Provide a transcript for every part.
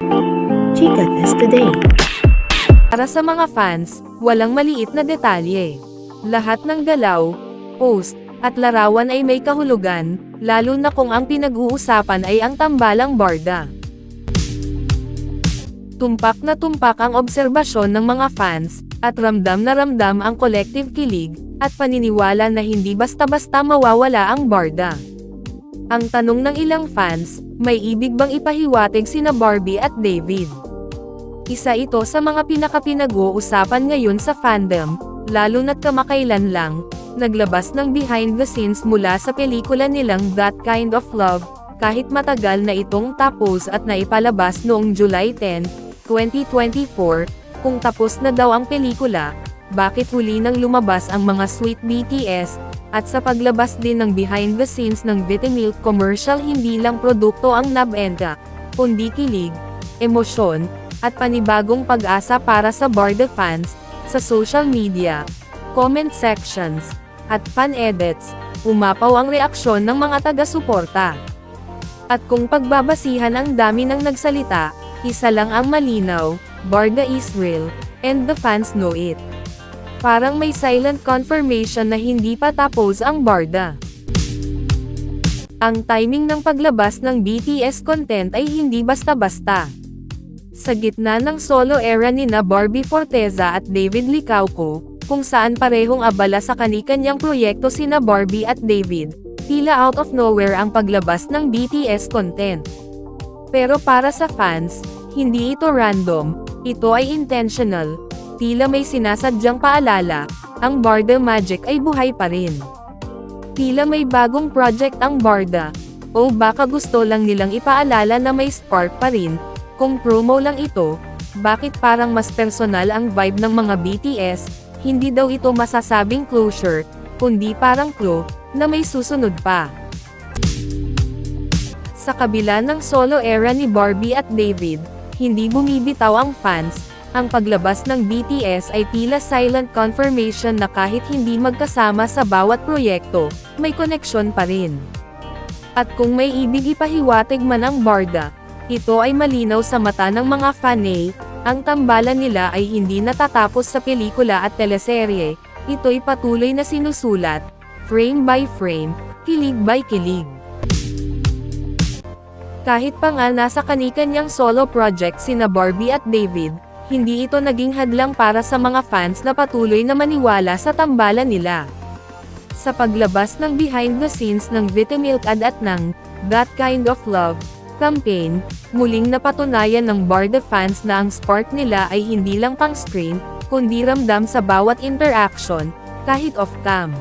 Chika Test Today. Para sa mga fans, walang maliit na detalye. Lahat ng galaw, post, at larawan ay may kahulugan, lalo na kung ang pinag-uusapan ay ang tambalang barda. Tumpak na tumpak ang obserbasyon ng mga fans, at ramdam na ramdam ang collective kilig, at paniniwala na hindi basta-basta mawawala ang barda. Ang tanong ng ilang fans, may ibig bang ipahiwatig sina Barbie at David? Isa ito sa mga pinakapinag-uusapan ngayon sa fandom, lalo na't kamakailan lang, naglabas ng behind the scenes mula sa pelikula nilang That Kind of Love, kahit matagal na itong tapos at naipalabas noong July 10, 2024, kung tapos na daw ang pelikula, bakit huli nang lumabas ang mga sweet BTS, at sa paglabas din ng behind the scenes ng Vitamilk commercial hindi lang produkto ang nabenta, kundi kilig, emosyon, at panibagong pag-asa para sa Barda fans, sa social media, comment sections, at fan edits, umapaw ang reaksyon ng mga taga-suporta. At kung pagbabasihan ang dami ng nagsalita, isa lang ang malinaw, Barda is real, and the fans know it. Parang may silent confirmation na hindi pa tapos ang Barda. Ang timing ng paglabas ng BTS content ay hindi basta-basta. Sa gitna ng solo era ni na Barbie Forteza at David Licauco, kung saan parehong abala sa kanikanyang proyekto sina Barbie at David, tila out of nowhere ang paglabas ng BTS content. Pero para sa fans, hindi ito random, ito ay intentional, tila may sinasadyang paalala, ang Barda Magic ay buhay pa rin. Tila may bagong project ang Barda, o baka gusto lang nilang ipaalala na may spark pa rin, kung promo lang ito, bakit parang mas personal ang vibe ng mga BTS, hindi daw ito masasabing closure, kundi parang clue, na may susunod pa. Sa kabila ng solo era ni Barbie at David, hindi bumibitaw ang fans, ang paglabas ng BTS ay tila silent confirmation na kahit hindi magkasama sa bawat proyekto, may koneksyon pa rin. At kung may ibig ipahiwatig man ang Barda, ito ay malinaw sa mata ng mga fanay, ang tambalan nila ay hindi natatapos sa pelikula at teleserye, ito'y patuloy na sinusulat, frame by frame, kilig by kilig. Kahit pa nga nasa kanikanyang solo project sina Barbie at David, hindi ito naging hadlang para sa mga fans na patuloy na maniwala sa tambalan nila. Sa paglabas ng behind the scenes ng Vitamilk ad at ng That Kind of Love campaign, muling napatunayan ng Barda fans na ang spark nila ay hindi lang pang screen, kundi ramdam sa bawat interaction, kahit off-cam.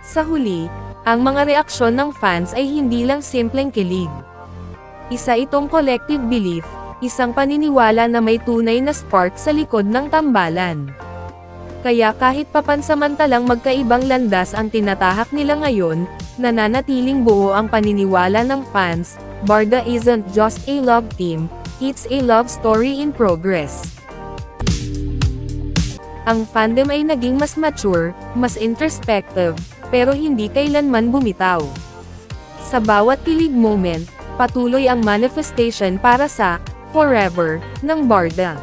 Sa huli, ang mga reaksyon ng fans ay hindi lang simpleng kilig. Isa itong collective belief, isang paniniwala na may tunay na spark sa likod ng tambalan. Kaya kahit papansamantalang magkaibang landas ang tinatahak nila ngayon, nananatiling buo ang paniniwala ng fans, Barda isn't just a love team, it's a love story in progress. Ang fandom ay naging mas mature, mas introspective, pero hindi kailanman bumitaw. Sa bawat kilig moment, patuloy ang manifestation para sa forever ng Barda.